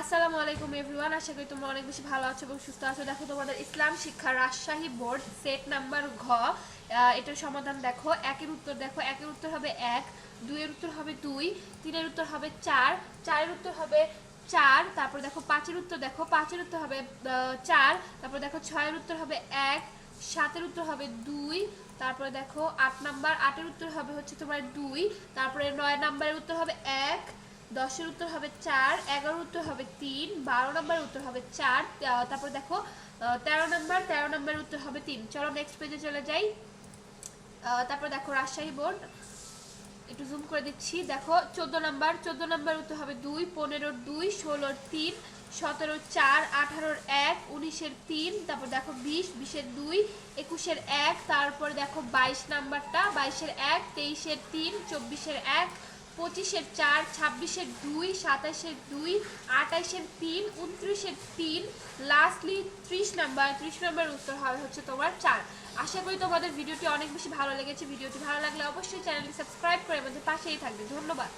আসসালামু আলাইকুম এভরিওয়ান, আশা করি তোমরা অনেক বেশি ভালো আছো এবং সুস্থ আছো। দেখো, তোমাদের ইসলাম শিক্ষা রাজশাহী বোর্ড, সেট নাম্বার ঘ এটার সমাধান দেখো। একের উত্তর দেখো। একের উত্তর হবে এক, দুইয়ের উত্তর হবে দুই, তিনের উত্তর হবে চার, চারের উত্তর হবে চার, তারপর দেখো পাঁচের উত্তর দেখো। পাঁচের উত্তর হবে চার, তারপর দেখো ছয়ের উত্তর হবে এক, সাতের উত্তর হবে দুই, তারপরে দেখো আট নাম্বার, আটের উত্তর হবে হচ্ছে তোমার দুই, তারপরে নয় নাম্বারের উত্তর হবে এক দশের উত্তর হবে চার এগারো উত্তর হবে তিন, বারো নম্বরের উত্তর হবে চার তারপর দেখো তেরো নম্বর, তেরো নম্বরের উত্তর হবে তিন। চলো নেক্সট পেজে চলে যাই। তারপর দেখো, রাজশাহী বোর্ড। একটু জুম করে দিচ্ছি। দেখো, চোদ্দ নাম্বার, চোদ্দ নম্বর উত্তর হবে দুই, পনেরোর দুই, ষোলোর তিন, সতেরোর চার, আঠারোর এক, উনিশের তিন, তারপর দেখো বিশ, বিশের দুই, একুশের এক, তারপর দেখো বাইশ নাম্বারটা, বাইশের এক, তেইশের তিন, চব্বিশের এক পঁচিশের চার, ছাব্বিশের দুই, সাতাশের দুই আঠাশের তিন, উনত্রিশের তিন লাস্টলি ত্রিশ নাম্বার। ত্রিশ নাম্বার উত্তর হবে হচ্ছে তোমার চার। আশা করি তোমাদের ভিডিওটি অনেক বেশি ভালো লেগেছে। ভিডিওটি ভালো লাগলে অবশ্যই চ্যানেলটি সাবস্ক্রাইব করে আমাদের পাশেই থাকবে। ধন্যবাদ।